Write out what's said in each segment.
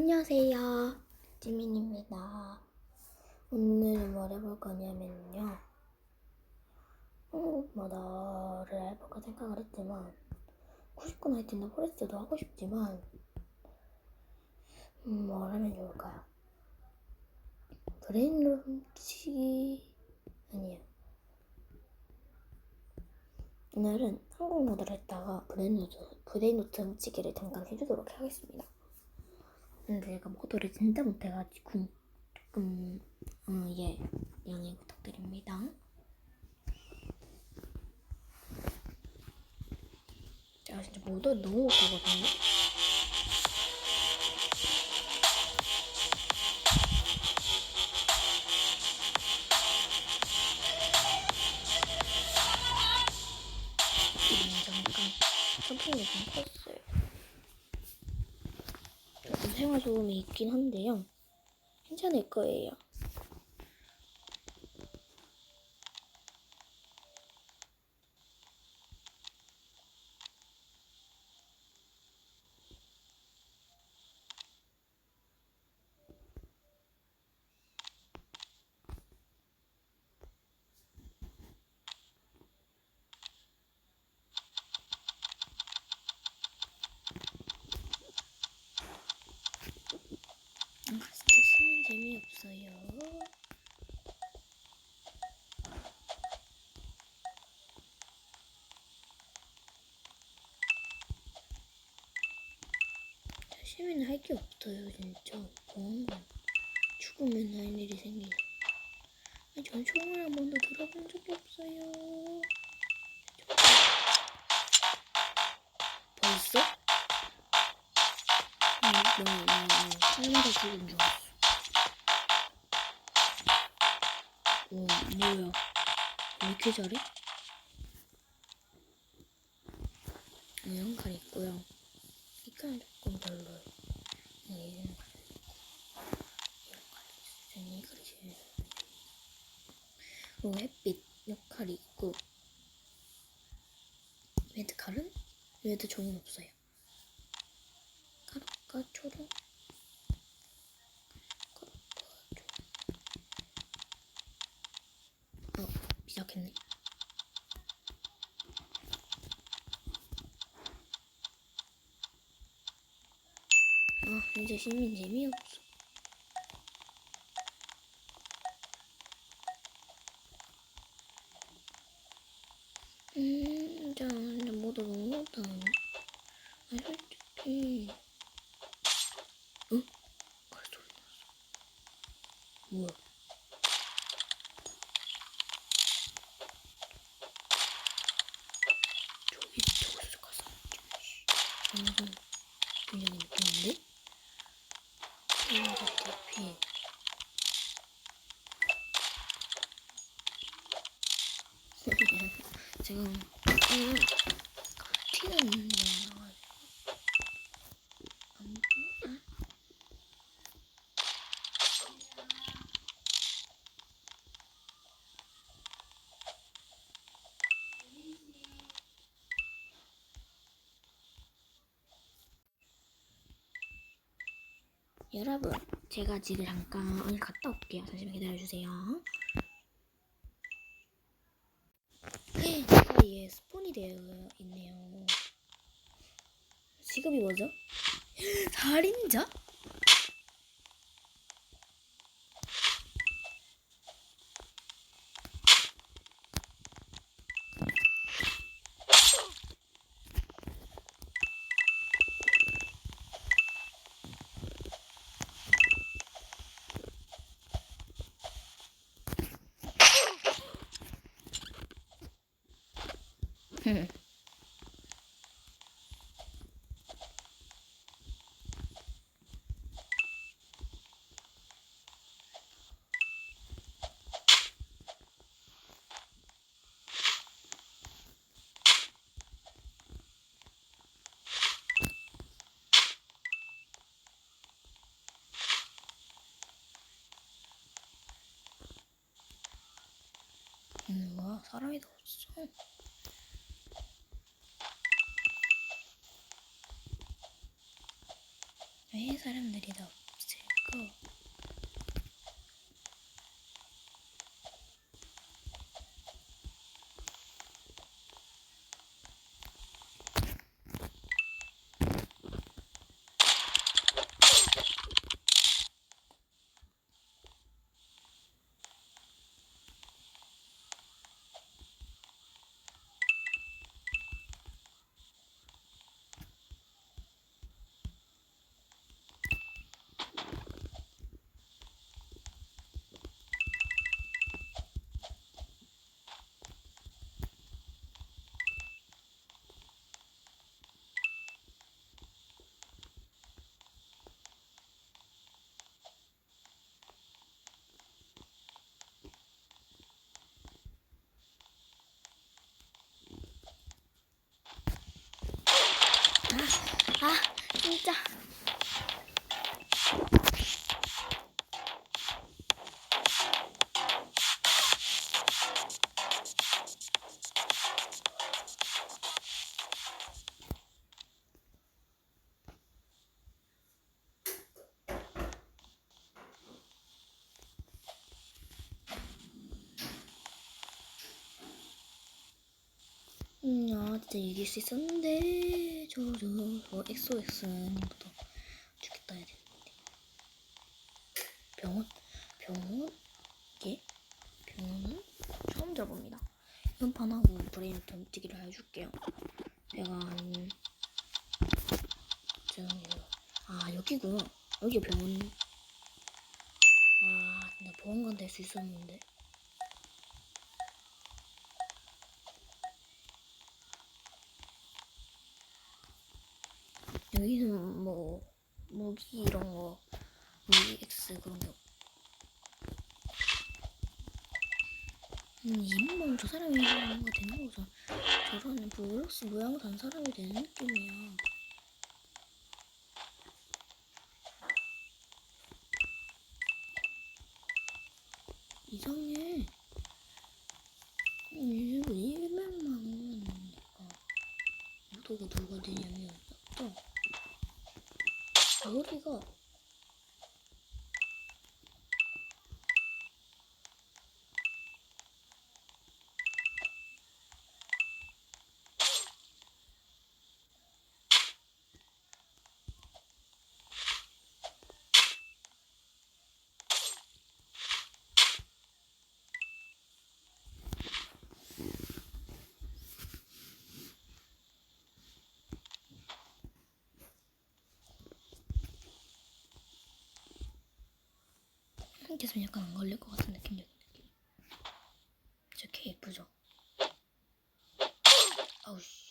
안녕하세요. 지민입니다. 오늘 뭘 해볼 거냐면요. 한국 모더를 해볼까 생각을 했지만, 99 나이트나 포레스트도 하고 싶지만, 음, 뭘 하면 좋을까요? 브레인 룸치기, 아니에요. 오늘은 한국 모드를 했다가 브레인노트, 브레인노트 훔치기를 잠깐 해주도록 하겠습니다. 근데 제가 모드를 진짜 못해가지고 조금 어, 예 양해 부탁드립니다. 제가 진짜 모드를 너무 못하거든요. 있긴 한데요. 괜찮을 거예요. 아, 진짜 시민 재미없어요. 저 시민은 할게 없어요, 진짜. 뭔가 죽으면 할 일이 생기네. 아니, 전 총을 한 번도 들어본 적이 없어요. 벌써? 살마다 죽은 줄 알았어. 와, 뭐야. 왜 이렇게 잘해? 이런 칼 있고요. 이 칼은 조금 별로예요. 네, 이런 이 제일 그리고 햇빛 역할이 있고. 레드 칼은 레드 종은 없어요. 가루가 초록 가루가 초록 어 시작했네 아 시민 재미없어 음, 자, 이제 모두 너무 못하네. 아, 솔직히. 응? 칼 소리 났어. 뭐야? 저기, 저기서 가서. 방금 굉장히 느꼈는데? 이거 피해. 지금 음, 티는 나가지고 안 보여? 여러분, 제가 지금 잠깐 어디 갔다 올게요. 잠시만 기다려주세요. 이 사이에 스폰이 되어 있네요. 직업이 뭐죠? 살인자? 음, 뭐야, 사람이 더 없어. 왜 사람들이 다 없을까? 아, 아, 진짜. 음, 아, 진짜 이길 수 있었는데, 저, 저, 저, 엑소엑스님부터 죽겠다 해야 되는데. 병원? 병원? 예? 병원은? 처음 들어봅니다. 이번 판하고 브레인부터 움직이를 해줄게요. 제가 한, 죄송해요. 아, 여기구나. 여기 병원. 아, 근데 보안관 될 수 있었는데. 여기는 뭐 무기 이런 거 무기 X 그런 거. 음, 이만 저 사람이 뭔가 되는 거죠. 저런 블록스 모양 단 사람이 되는 느낌이야. 이상해. 이거 일만만 오니까 누가 누가 되냐면 또 머리가 계속 약간 안 걸릴 것 같은 느낌적인 느낌. 저개 예쁘죠? 아우 씨.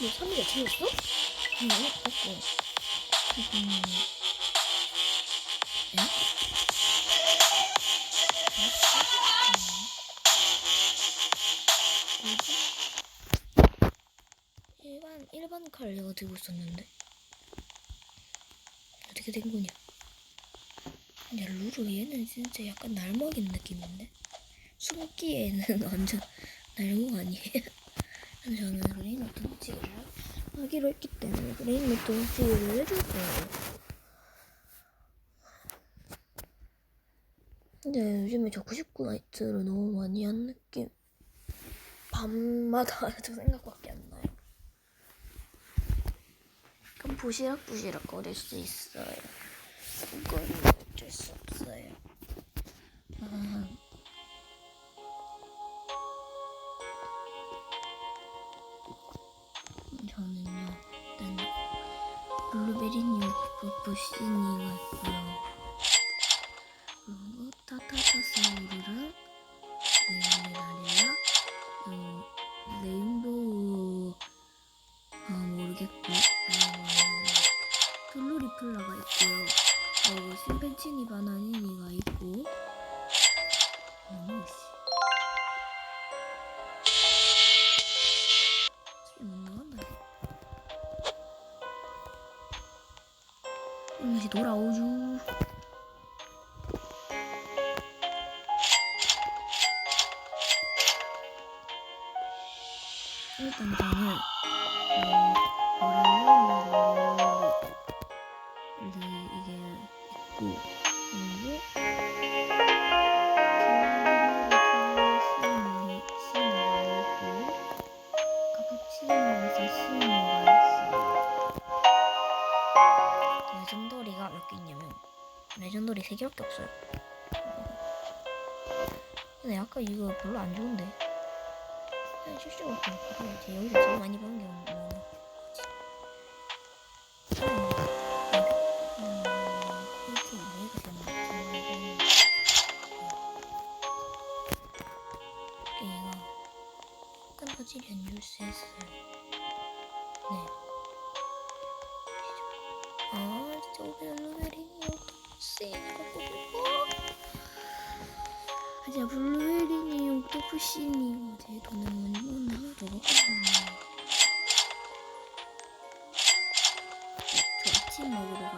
너 3일에 틀렸어? 응, 없고. 음. 응? 뭐지? 일반 일반 칼 내가 들고 있었는데 어떻게 된 거냐? 야 루루 얘는 진짜 약간 날 먹인 느낌인데 숨기에는 완전 날먹 아니에요? 저는 레인노트 훔치기를 하기로 했기 때문에 레인노트 훔치기를 해줄 거예요. 근데 요즘에 저 99 나이트를 너무 많이 한 느낌. 밤마다 저 생각밖에 안 나요. 그럼 부시락부시락 거릴 수 있어요. 그건 어쩔 수 없어요. 아. 저는요, 일단 블루베리님, 부시니가 있고요. 그리고 타타타스우르랑 레알레라렐라, 음, 레인보우 아 모르겠고 어, 심펜치니 바나니니가 있고. 못 나간다 다시 돌아오죠. 일단 저레 전더리 3개밖에 없어요. 근데 아까 이거 별로 안 좋은데. 그냥 실수가 없고 제 여기서 제일 많이 버는 게 진짜 블루베리니 옥토푸시니 제 돈을 못 넣나 저거 저 아침 먹으러